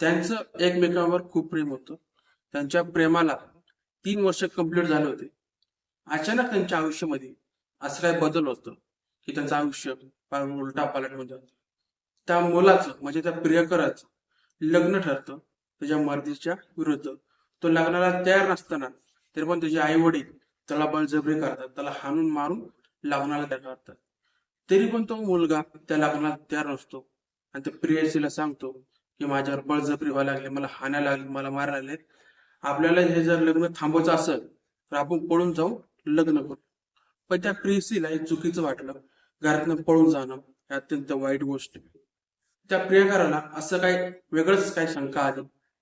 त्यांचं एकमेकांवर खूप प्रेम होतं. त्यांच्या प्रेमाला तीन वर्ष कंप्लीट झाले होते. अचानक त्यांच्या आयुष्यामध्ये असं काही बदल होतो की त्यांचं आयुष्य उलटा पालट म्हणजे त्या मुलाचं म्हणजे त्या प्रियकराचं लग्न ठरतं त्याच्या मर्जीच्या विरुद्ध. तो लग्नाला तयार नसताना तरी पण त्याचे आई वडील त्याला बळजबरी करतात त्याला हाणून मारून लग्नाला तयार करतात. तरी पण तो मुलगा त्या लग्नाला तयार नसतो. आणि त्या प्रियसीला सांगतो की माझ्यावर बळजबरी व्हायला लागले मला हाणायला लागले मला मारायला लागले. आपल्याला हे जर लग्न थांबवायचं असेल तर आपण पळून जाऊ लग्न करू. पण त्या प्रेयसीला हे चुकीचं वाटलं. घरातनं पळून जाणं हे अत्यंत वाईट गोष्ट त्या प्रियकराला असं काही वेगळंच काय शंका आली.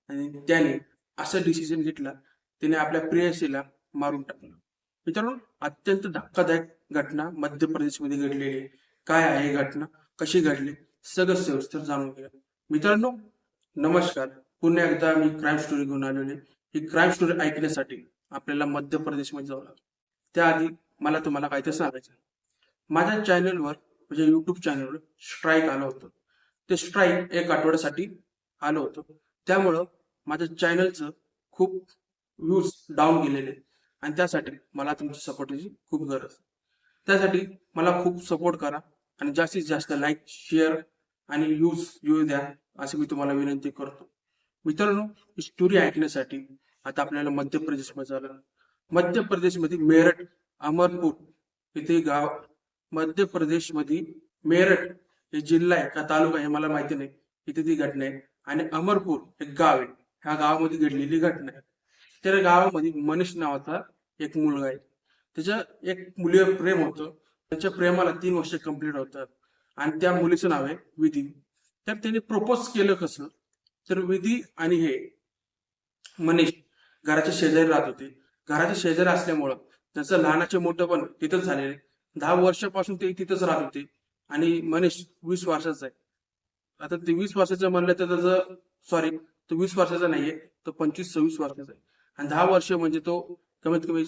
आणि त्याने असं डिसिजन घेतला. त्याने आपल्या प्रेयसीला मारून टाकलं. मित्रांनो अत्यंत धक्कादायक घटना मध्य प्रदेशमध्ये घडलेली आहे. काय आहे घटना? कशी घडली? सगळं सविस्तर जाणून घ्या मित्रांनो नमस्कार. पुन्हा एकदा मी क्राईम स्टोरी घेऊन आलेलो आहे. ही क्राईम स्टोरी ऐकण्यासाठी आपल्याला मध्य प्रदेशमध्ये जावं लागतं त्याआधी मला तुम्हाला काय ते सांगायचं माझ्या चॅनलवर म्हणजे युट्यूब चॅनलवर स्ट्राईक आलं होतं. ते स्ट्राईक एक आठवड्यासाठी आलं होतं. त्यामुळं माझ्या चॅनलचं खूप व्ह्यूज डाऊन गेलेले आणि त्यासाठी मला तुमच्या सपोर्टची खूप गरज त्यासाठी मला खूप सपोर्ट करा आणि जास्तीत जास्त लाईक शेअर आणि यूज यूज द्या अशी मी तुम्हाला विनंती करतो. मित्रांनो ही स्टोरी ऐकण्यासाठी आता आपल्याला मध्य प्रदेशमध्ये झालं मध्य प्रदेशमध्ये मेरठ अमरपूर इथे गाव मध्य प्रदेशमध्ये मेरठ हे जिल्हा आहे का तालुका आहे मला माहिती नाही. इथे ती घटना आहे. आणि अमरपूर हे गाव आहे. ह्या गावामध्ये घडलेली घटना आहे. त्या गावामध्ये मनीष नावाचा एक मुलगा आहे. त्याच्या एक मुलीवर प्रेम होतं. त्याच्या प्रेमाला तीन वर्ष कंप्लीट होतात. आणि त्या मुलीचं नाव आहे विधी. तर त्यांनी प्रपोज केलं कसं? तर विधी आणि हे मनीष घराच्या शेजारी राहत होते. घराच्या शेजारी असल्यामुळं त्याचं लहानाचे मोठं पण तिथंच झालेले दहा वर्षापासून ते तिथंच राहत होते. आणि मनीष वीस वर्षाचा आहे. आता ते वीस वर्षाचं म्हणलं तर त्याचं सॉरी तो वीस वर्षाचा नाहीये तो पंचवीस सव्वीस वर्षाचा आहे. आणि दहा वर्ष म्हणजे तो कमीत कमी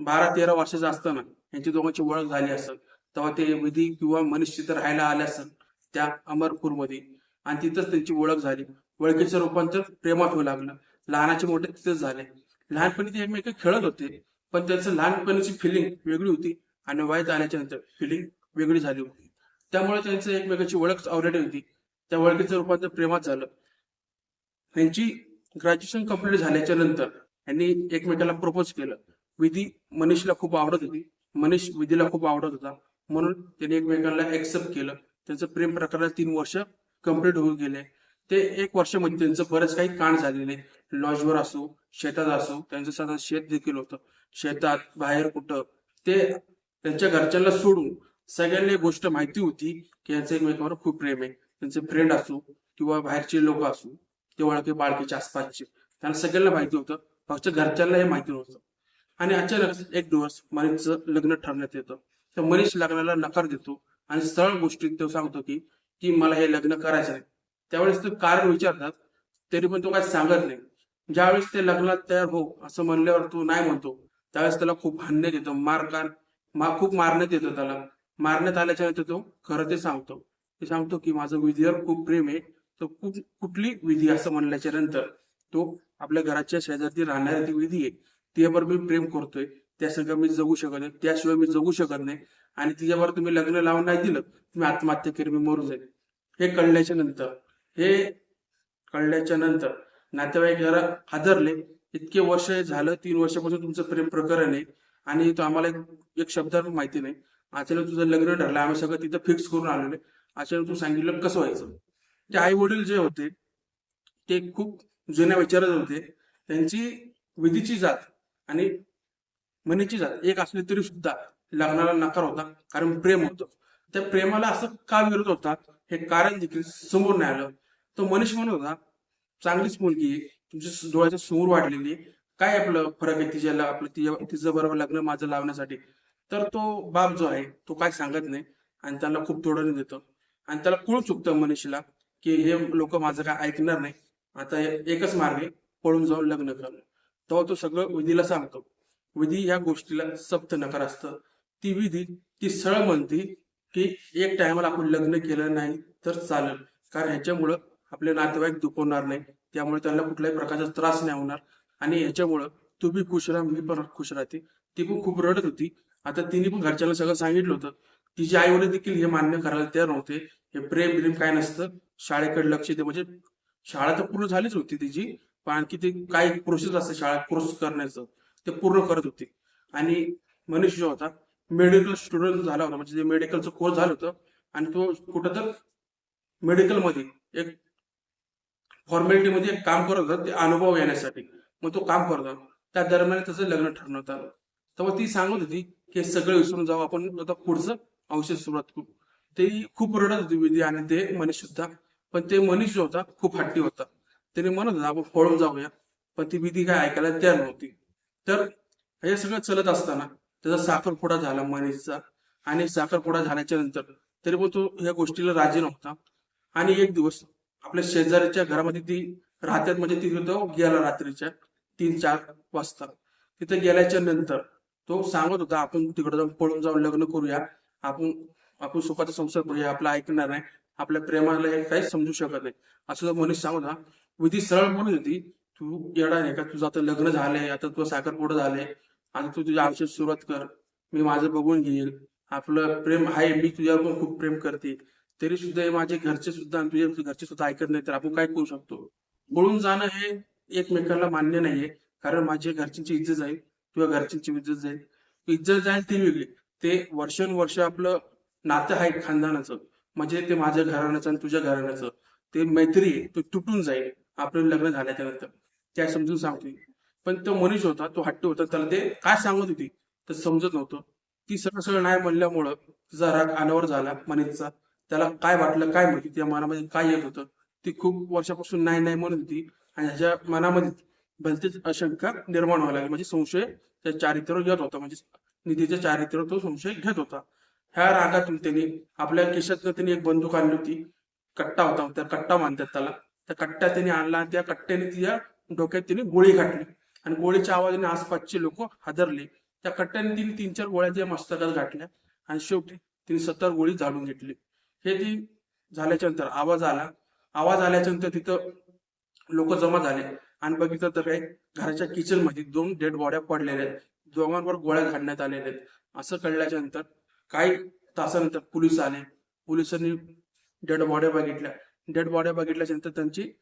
बारा तेरा वर्षाचा असताना यांची दोघांची ओळख झाली असेल तेव्हा ते विधी किंवा मनुष्य तर राहायला आले असत त्या अमरपूरमध्ये. आणि तिथंच त्यांची ओळख झाली. ओळखीचं रूपांतर प्रेमात होऊ लागलं. लहानाचे मोठे तिथेच झाले. लहानपणी ते एकमेक खेळत होते. पण त्यांचं लहानपणीची फिलिंग वेगळी होती. आणि वयात आल्याच्यानंतर फिलिंग वेगळी झाली होती. त्यामुळे त्यांचं एकमेकाची ओळख ऑलरेडी होती. त्या ओळखीचं रूपांतर प्रेमात झालं. त्यांची ग्रॅज्युएशन कंप्लीट झाल्याच्यानंतर यांनी एकमेकाला प्रपोज केलं. विधी मनीषला खूप आवडत होती. मनीष विधीला खूप आवडत होता. म्हणून त्यांनी एकमेकांना एक्सेप्ट केलं. त्यांचं प्रेम प्रकाराला तीन वर्ष कंप्लीट होऊन गेले. ते एक वर्षामध्ये त्यांचं बरंच काही कांड झालेले लॉजवर असो शेतात असो त्यांचं साधा शेत देखील होतं. शेतात बाहेर कुठं ते त्यांच्या घरच्यांना सोडून सगळ्यांना गोष्ट माहिती होती की यांचं एकमेकांवर खूप प्रेम आहे. त्यांचे फ्रेंड असो किंवा बाहेरचे लोक असो ते ओळखे बाळकीच्या आसपासचे त्यांना सगळ्यांना माहिती होतं. फक्त घरच्यांना हे माहिती नव्हतं. आणि अचानक एक दिवस मनीषचं लग्न ठरण्यात येतं. तर मनीष लग्नाला नकार देतो. आणि सरळ गोष्टीत तो सांगतो की की मला हे लग्न करायचं नाही त्यावेळेस ते कारण विचारतात तरी पण तो काय सांगत नाही. ज्यावेळेस ते लग्नात तयार हो असं म्हणल्यावर तो नाही म्हणतो. त्यावेळेस त्याला खूप हाणण्यात येतं मारकार मा खूप मारण्यात येतं त्याला. मारण्यात आल्याच्यानंतर तो खरं ते सांगतो. ते सांगतो की माझं विधीवर खूप प्रेम आहे. तर खूप कुठली विधी असं म्हणल्याच्या नंतर तो आपल्या घराच्या शेजारती राहणारी ती विधी आहे. त्यावर मी प्रेम करतोय. त्या सगळं मी जगू शकत नाही. त्याशिवाय मी जगू शकत नाही. आणि तिच्यावर तुम्ही लग्न लावून नाही दिलं तुम्ही आत्महत्या केली मी मरू जाईल हे कळल्याच्या नंतर हे कळल्याच्या नंतर नातेवाईक जरा हादरले. इतके वर्ष झालं तीन वर्षापासून तुमचं प्रेम प्रकरण आहे. आणि तो आम्हाला एक- शब्द माहिती नाही. अचानक तुझं लग्न ठरलं आम्ही सगळं तिथं फिक्स करून आलेलो. अचानक तू सांगितलं कसं व्हायचं? ते आई वडील जे होते ते खूप जुन्या विचारात होते. त्यांची विधीची जात आणि मनीची जात. एक असली तरी सुद्धा लग्नाला नकार होता कारण प्रेम होतं. त्या प्रेमाला असं का विरोध होता हे कारण देखील समोर नाही आलं. तो मनीष म्हणत होता चांगलीच मुलगी आहे. तुमच्या डोळ्याच्या समोर वाढलेली आहे. काय आपलं फरक आहे तिच्याला आपलं तिच्या तिचं बरोबर लग्न माझं लावण्यासाठी? तर तो बाप जो आहे तो काय सांगत नाही आणि त्याला खूप तोडून देतो. आणि त्याला कळून चुकतं मनीषला की हे लोक माझं काय ऐकणार नाही. आता एकच मार्ग आहे पळून जाऊन लग्न करणं. तेव्हा तो सगळं विधीला सांगतो. विधी या गोष्टीला सप्त नकार असतं. ती विधी ती सरळ म्हणते की एक टायमाला आपण लग्न केलं नाही तर चालेल. कारण ह्याच्यामुळं आपले नातेवाईक दुखवणार नाही. त्यामुळे त्यांना कुठल्याही प्रकारचा त्रास नाही होणार. आणि ह्याच्यामुळं तू बी खुश राहा मी पण खुश राहते. ती पण खूप रडत होती. आता तिने पण घरच्यांना सगळं सांगितलं होतं. तिचे आई वडील देखील हे मान्य करायला तयार नव्हते. हे प्रेम प्रेम काय नसतं. शाळेकडे लक्ष दे म्हणजे शाळा तर पूर्ण झालीच होती तिची. पण आणखी ते काय प्रोसेस असते शाळा कोर्स करण्याचं. ते पूर्ण करत होते. आणि मनीष जो होता मेडिकल स्टुडंट झाला होता. म्हणजे मेडिकलचं कोर्स झालं होतं आणि तो कुठं तर मेडिकलमध्ये एक फॉर्मॅलिटीमध्ये एक काम करत होता ते अनुभव येण्यासाठी मग तो काम करत होता. त्या दरम्यान त्याचं लग्न ठरवण्यात आलं तेव्हा ती सांगत होती की हे सगळं विसरून जाऊ आपण आता पुढचं औषध सुरुवात करू. ते खूप रडत होती विधी आणि ते मनीष सुद्धा. पण ते मनीष जो होता खूप हट्टी होता. त्याने म्हणत होता आपण पळून जाऊया. पण ती विधी काय ऐकायला तयार नव्हती. तर हे सगळं चलत असताना त्याचा साखरपुडा झाला मनीषचा आणि साखरपुडा झाल्याच्यानंतर तरी पण तो ह्या गोष्टीला राजी नव्हता. आणि एक दिवस आपल्या शेजारीच्या घरामध्ये ती राहत्यात म्हणजे तिथे तो गेला रात्रीच्या तीन चार वाजता. तिथे गेल्याच्यानंतर तो सांगत होता आपण तिकडे जाऊन पळून जाऊन लग्न करूया. आपण आपण सुखाचा संसार करूया. आपला ऐकणार नाही. आपल्या प्रेमाला हे काहीच समजू शकत नाही. असं तो मनीष सांगत होता. विधी सरळ म्हणत होती तू येडा नाही का? तुझं आता लग्न झालंय आता तुझं साखरपुडा झाले आता तू तुझ्या आयुष्यात सुरुवात कर. मी माझं बघून घेईल आपलं प्रेम आहे मी तुझ्यावर पण खूप प्रेम करते. तरी सुद्धा हे माझे घरचे सुद्धा आणि तुझे घरचे सुद्धा ऐकत नाही तर आपण काय करू शकतो? बोलून जाणं हे एकमेकांना मान्य नाहीये. कारण माझ्या घरच्यांची इज्जत जाईल किंवा घरच्यांची इज्जत जाईल. इज्जत जाईल ती वेगळी. ते वर्षानुवर्ष आपलं नातं आहे खानदानाचं. म्हणजे ते माझ्या घराण्याचं आणि तुझ्या घराण्याचं. ते मैत्री आहे तो तुटून जाईल. आपलं लग्न झाल्याच्यानंतर. त्या समजून सांगते पण तो मनीष होता तो हट्टी होता. त्याला ते काय सांगत होती तर समजत नव्हतं. ती सरळ सरळ नाही म्हणल्यामुळं तिचा राग अनावर झाला मनीषचा. त्याला काय वाटलं काय माहिती त्या मनामध्ये काय येत होतं. ती खूप वर्षापासून नाही नाही म्हणत होती आणि ह्याच्या मनामध्ये भलतीच अशंका निर्माण व्हायला लागली. म्हणजे संशय त्या चारित्र्यावर घेत होता. म्हणजे निधीच्या चारित्र्यावर तो संशय घेत होता. ह्या रागातून त्यांनी आपल्या खिशातनं त्यांनी एक बंदूक आणली होती. कट्टा होता. त्या कट्टा मानतात त्याला. त्या कट्ट्या त्यांनी आणला आणि त्या कट्ट्याने तिच्या डोक्यात तिने गोळी घातली. आणि गोळीच्या आवाजाने आसपासचे लोक हादरले. त्या कट्ट्याने तिने तीन चार गोळ्या त्या मस्तकात घातल्या. आणि शेवटी तिने सत्तर गोळी झाडून घेतली. हे ती झाल्याच्यानंतर आवाज आला. आवाज आल्याच्यानंतर तिथं लोक जमा झाले. आणि बघितलं तर काही घराच्या किचनमध्ये दोन डेड बॉड्या पडलेल्या आहेत. दोघांवर गोळ्या घालण्यात आलेल्या आहेत. असं कळल्याच्या नंतर काही तासानंतर पोलीस आले. पोलिसांनी डेड बॉड्या बघितल्या. डेड बॉड्या बघितल्याच्या नंतर त्यांची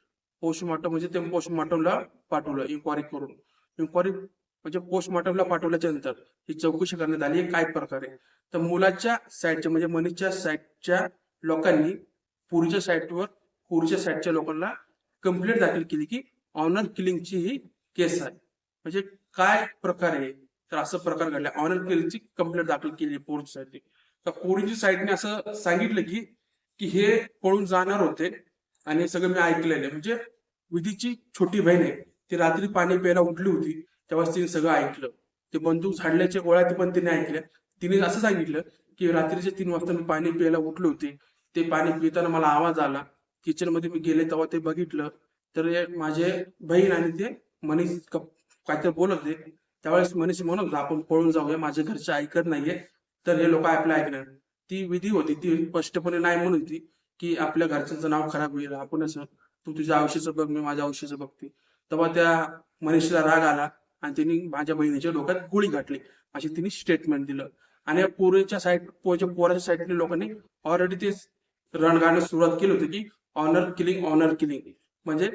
पोस्टमॉर्टम म्हणजे ते पोस्टमॉर्टमला पाठवलं इन्क्वायरी करून. इन्क्वायरी म्हणजे पोस्टमॉर्टमला पाठवल्याच्या नंतर ही चौकशी करण्यात आली काय प्रकारे? तर मुलाच्या साईडच्या म्हणजे मनीषच्या साईडच्या लोकांनी पुरीच्या साईडवर पुरीच्या साईडच्या लोकांना कंप्लेंट दाखल केली की ऑनर किलिंगची ही केस आहे. म्हणजे काय प्रकार आहे तर असं प्रकार घडला. ऑनर किलिंगची कंप्लेंट दाखल केली पोरीच्या साईडने तर पोरीच्या साईडने असं सांगितलं की की हे पळून जाणार होते आणि हे सगळं मी ऐकलेलं म्हणजे विधीची छोटी बहीण आहे. ती रात्री पाणी प्यायला उठली होती. तेव्हा तिने सगळं ऐकलं. ते बंदूक झाडल्याच्या गोळ्या पण तिने ऐकल्या. तिने असं सांगितलं की रात्रीच्या तीन वाजता मी पाणी प्यायला उठले होते. ते पाणी पिताना मला आवाज आला. किचनमध्ये मी गेले तेव्हा ते बघितलं. तर माझे बहीण आणि ते मनीष काहीतरी बोलत होते. त्यावेळेस मनीष म्हणत होता आपण पळून जाऊया. माझ्या घरचे ऐकत नाहीये. तर हे लोक आपलं ऐकणार. ती विधी होती. ती स्पष्टपणे नाही म्हणत होती की आपल्या घरच्यांचं नाव खराब होईल. आपण असं तू तुझ्या आयुष्याचं बघ मी माझ्या आयुष्याचं बघते. तेव्हा त्या मनीषीला राग आला आणि त्यांनी माझ्या बहिणीच्या डोक्यात गोळी घातली. अशी तिने स्टेटमेंट दिलं. आणि पोरेच्या पोरीच्या साईड पोराच्या साईडने लोकांनी ऑलरेडी ते रणगाणं सुरुवात केली होती की ऑनर किलिंग ऑनर किलिंग म्हणजे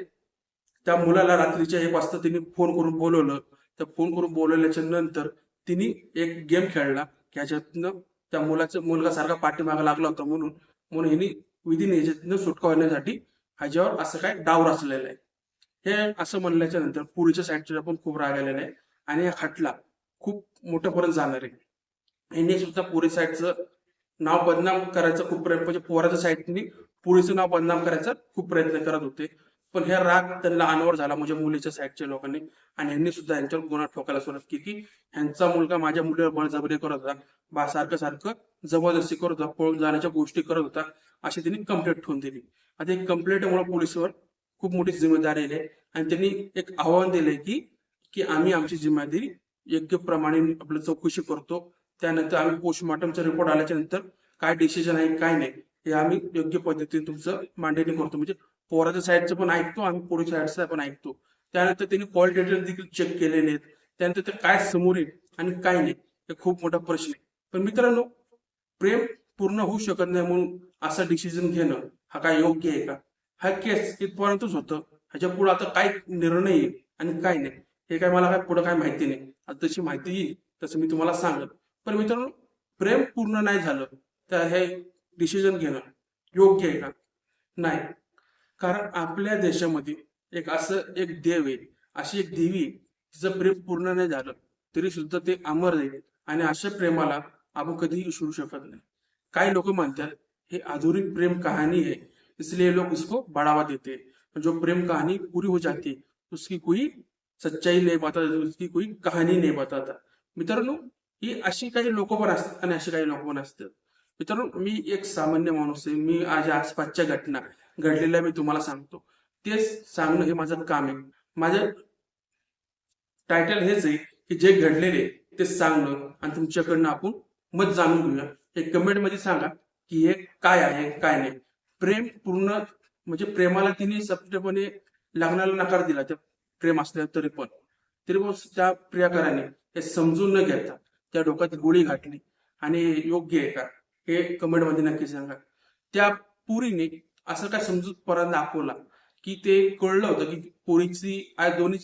त्या मुलाला रात्रीच्या एक वाजता तिने फोन करून बोलवलं. तर फोन करून बोलवल्याच्या नंतर तिने एक गेम खेळला की ह्याच्यातनं त्या मुलाचा मुलगा सारखा पाठीमागा लागला होता म्हणून. म्हणून हिने विधीने याच्यातनं सुटका होण्यासाठी ह्याच्यावर असं काय डाव रचलेलं आहे. हे असं म्हणल्याच्या नंतर पुरीच्या साईडच्या पण खूप राग आलेला आहे. आणि हा खटला खूप मोठ्यापर्यंत जाणार आहे. यांनी सुद्धा पुरी साईडचं नाव बदनाम करायचं खूप प्रयत्न म्हणजे पोराच्या साईडनी पुरीचं नाव बदनाम करायचा खूप प्रयत्न करत होते. पण हे राग त्यांना अनावर झाला म्हणजे मुलीच्या साईडच्या लोकांनी. आणि यांनी सुद्धा यांच्यावर गुन्हा ठोकायला सुरुवात केली. की ह्यांचा मुलगा माझ्या मुलीवर बळजबरी करत होता. बा सारखं सारखं जबरदस्ती करत होता पळून जाण्याच्या गोष्टी करत होता अशी त्यांनी कंप्लेंट ठेवून दिली. आता एक कंप्लेंटमुळे पोलिसवर खूप मोठी जिम्मेदारी आहे. आणि त्यांनी एक आव्हान दिले की की आम्ही आमची जिम्मेदारी योग्य प्रमाणे आपलं चौकशी करतो. त्यानंतर आम्ही पोस्टमॉर्टमचा रिपोर्ट आल्याच्यानंतर काय डिसिजन आहे काय नाही हे आम्ही योग्य पद्धतीने तुमचं मांडणी करतो. म्हणजे पोराच्या साईडचं पण ऐकतो आम्ही पोरीच्या साईडचं पण ऐकतो. त्यानंतर त्यांनी कॉल डिटेल देखील चेक केलेले आहेत. त्यानंतर ते काय समोर येईल आणि काय नाही हे खूप मोठा प्रश्न आहे. पण मित्रांनो प्रेम पूर्ण होऊ शकत नाही म्हणून असा डिसिजन घेणं हा काय योग्य आहे का? हा केस इथपर्यंतच होतं. ह्याच्या पुढे आता काय निर्णय येईल आणि काय नाही हे काय मला काय पुढे काय माहिती नाही. आता तशी माहिती येईल तसं मी तुम्हाला सांगत पण मित्रांनो प्रेम पूर्ण नाही झालं तर हे डिसिजन घेणं योग्य आहे का? नाही. कारण आपल्या देशामध्ये एक असं एक देव आहे अशी एक देवी तिचं प्रेम पूर्ण नाही झालं तरी सुद्धा ते अमर नाही आणि अशा प्रेमाला आपण कधीही विसरू शकत नाही. काही लोक म्हणतात हे आधुनिक प्रेम कहानी है इसलिए लोग इसको बढ़ावा देते. हैं जो प्रेम कहानी पूरी हो जाती है उसकी कोई सच्चाई नाही बताता उसकी कोई कहाणी नाही बताता. मित्रांनो ही अशी काही लोक पण असतात आणि अशी काही लोक पण असतात. मित्रांनो मी एक सामान्य माणूस आहे. मी आज आसपासच्या घटना घडलेलं मी तुम्हाला सांगतो. तेच सांगणं हे माझं काम आहे. माझं टायटल हेच आहे की जे घडलेले ते सांगणं आणि तुमच्याकडनं आपण मत जाणून घेऊया. हे कमेंटमध्ये सांगा की हे काय आहे काय नाही. प्रेम पूर्ण म्हणजे प्रेमाला तिने सप्टपणे लग्नाला नकार दिला त्या प्रेम असल्या तरी पण. तरी पण त्या प्रियाकराने हे समजून न घेता त्या डोक्यात गोळी घातली आणि योग्य आहे का? हे कमेंटमध्ये नक्की सांगा. त्या पुरीने असं काय समजूत परत दाखवला की ते कळलं होतं की पोरीची आज दोन्ही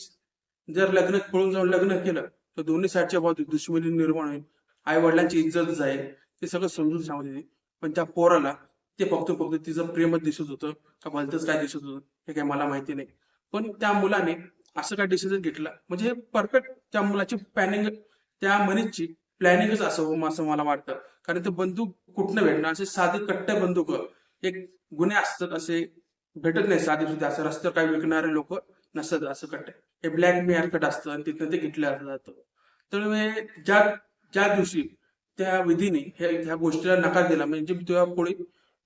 जर लग्न पळून जाऊन लग्न केलं तर दोन्ही साईडच्या बाजू दुश्मनी निर्माण होईल आई वडिलांची इज्जत जाईल ते सगळं समजून सांगत होते. पण त्या पोराला ते फक्त फक्त तिचं प्रेमच दिसत होतं का भलतंच काय दिसत होतं हे काय मला माहिती नाही. पण त्या मुलाने असं काय डिसिजन घेतला? म्हणजे परफेक्ट त्या मुलाची प्लॅनिंग त्या मनीची प्लॅनिंगच असं असं मला वाटतं. कारण ते बंदूक कुठनं भेटणार? असे साधे कट्टे बंदूक एक गुन्हे असतात असे भेटत नाही साधे सुद्धा असं रस्त्यावर काही विकणारे लोक नसतात असं कट. हे ब्लॅक कट असतं आणि तिथनं ते घेतलं जातं. त्यामुळे ज्या ज्या दिवशी त्या विधीने हे ह्या गोष्टीला नकार दिला म्हणजे मी तुझ्या पुढे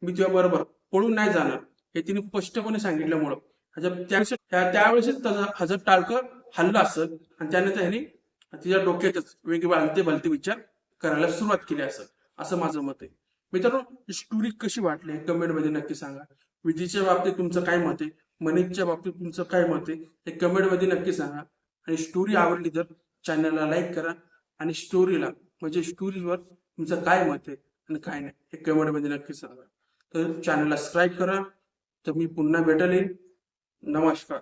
मी तुझ्या बरोबर पळून नाही जाणार हे तिने स्पष्टपणे सांगितल्यामुळं. त्यावेळेस त्या- त्यावेळेसच त्याचं हजर टाळकं हल्ला असत आणि त्यानंतर ह्याने तिच्या डोक्यातच वेगळे भलते भलते विचार करायला सुरुवात केली असत असं माझं मत आहे. मित्रांनो स्टोरी कशी वाटली? कमेंटमध्ये नक्की सांगा. विधीच्या बाबतीत तुमचं काय मत आहे? मनीजच्या बाबतीत तुमचं काय मत आहे? हे कमेंटमध्ये नक्की सांगा. आणि स्टोरी आवडली तर चॅनलला लाईक करा. आणि स्टोरीला म्हणजे स्टोरीवर तुमचं काय मत आहे आणि काय नाही हे कमेंटमध्ये नक्की सांगा. तर चॅनलला सबस्क्राईब करा. तर मी पुन्हा भेटेल. नमस्कार.